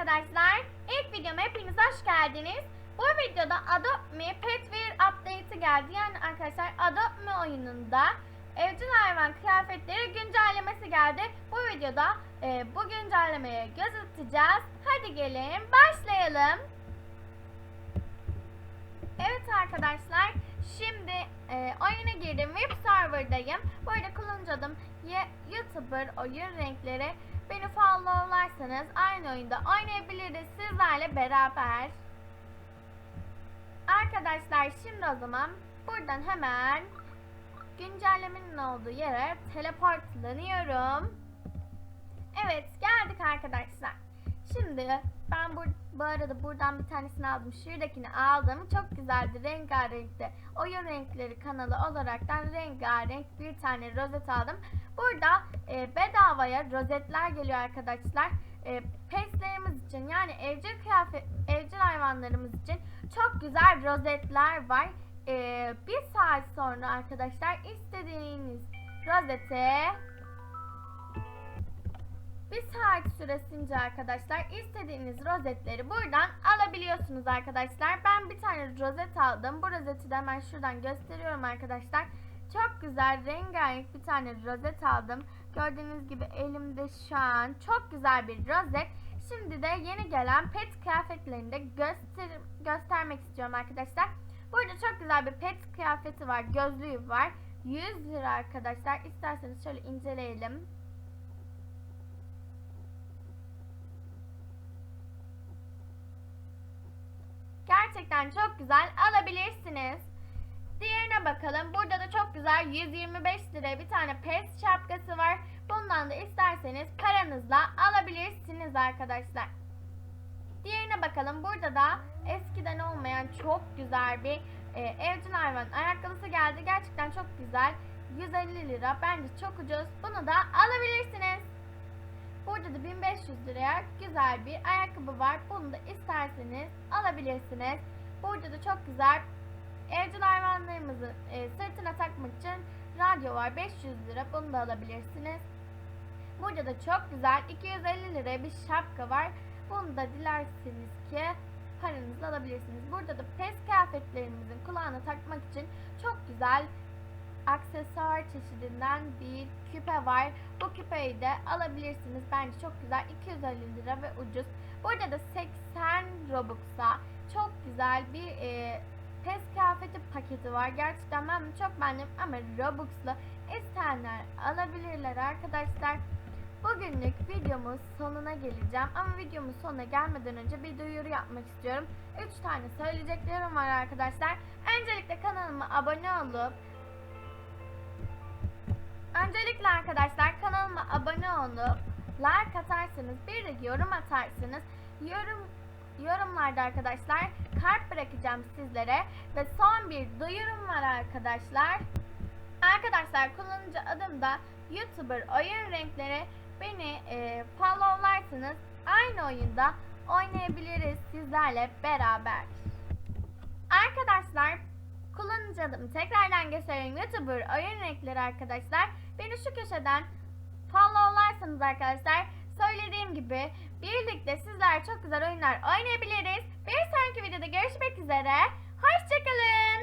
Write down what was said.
arkadaşlar. İlk videoma hepiniz hoş geldiniz. Bu videoda Adopt Me Pet Wear Update'i geldi. Yani arkadaşlar Adopt Me oyununda evcil hayvan kıyafetleri güncellemesi geldi. Bu videoda e, bu güncellemeye göz atacağız. Hadi gelin başlayalım. Evet arkadaşlar e, oyuna girdim web serverdayım. Arada kullanıcı adım YouTuber oyun renkleri. Beni followlarsanız aynı oyunda oynayabiliriz sizlerle beraber. Arkadaşlar şimdi o zaman buradan hemen güncellemenin olduğu yere teleportlanıyorum. Evet geldik arkadaşlar. Şimdi ben bu, bu arada buradan bir tanesini aldım. Şuradakini aldım. Çok güzeldi. Rengarenkti. Oyun renkleri kanalı olaraktan rengarenk bir tane rozet aldım. Burada e, bedavaya rozetler geliyor arkadaşlar. E, peslerimiz için yani evcil kıyafet evcil hayvanlarımız için çok güzel rozetler var. E, bir saat sonra arkadaşlar istediğiniz rozete saat süresince arkadaşlar istediğiniz rozetleri buradan alabiliyorsunuz arkadaşlar. Ben bir tane rozet aldım. Bu rozeti de hemen şuradan gösteriyorum arkadaşlar. Çok güzel rengarenk bir tane rozet aldım. Gördüğünüz gibi elimde şu an çok güzel bir rozet. Şimdi de yeni gelen pet kıyafetlerini de göster göstermek istiyorum arkadaşlar. Burada çok güzel bir pet kıyafeti var. Gözlüğü var. 100 lira arkadaşlar. İsterseniz şöyle inceleyelim. Gerçekten çok güzel alabilirsiniz. Diğerine bakalım. Burada da çok güzel 125 liraya bir tane pes şapkası var. Bundan da isterseniz paranızla alabilirsiniz arkadaşlar. Diğerine bakalım. Burada da eskiden olmayan çok güzel bir e, evcil hayvan ayakkabısı geldi. Gerçekten çok güzel. 150 lira. Bence çok ucuz. Bunu da alabilirsiniz. Burada da 1500 liraya güzel bir ayakkabı var. Bunu da isterseniz alabilirsiniz. Burada da çok güzel evcil hayvanlarımızı e, sırtına takmak için radyo var. 500 lira. Bunu da alabilirsiniz. Burada da çok güzel 250 liraya bir şapka var. Bunu da dilerseniz ki paranızla alabilirsiniz. Burada da pes kıyafetlerimizin kulağına takmak için çok güzel aksesuar çeşidinden bir küpe var. Bu küpeyi de alabilirsiniz. Bence çok güzel. 250 lira ve ucuz. Burada da 80 Robux'a çok güzel bir e, pes kıyafeti paketi var. Gerçekten ben çok beğendim ama Robux'la isteyenler alabilirler arkadaşlar. Bugünlük videomun sonuna geleceğim ama videomun sonuna gelmeden önce bir duyuru yapmak istiyorum. 3 tane söyleyeceklerim var arkadaşlar. Öncelikle kanalıma abone olup Öncelikle arkadaşlar kanalıma abone olup like atarsanız bir de yorum atarsanız yorum yorumlarda arkadaşlar kart bırakacağım sizlere ve son bir duyurum var arkadaşlar. Arkadaşlar kullanıcı adım da YouTuber oyun renkleri beni e, followlarsanız aynı oyunda oynayabiliriz sizlerle beraber. Arkadaşlar kullanıcı adımı tekrardan göstereyim. YouTuber oyun renkleri arkadaşlar. Beni şu köşeden followlarsanız arkadaşlar söylediğim gibi birlikte sizler çok güzel oyunlar oynayabiliriz. Bir sonraki videoda görüşmek üzere. Hoşçakalın.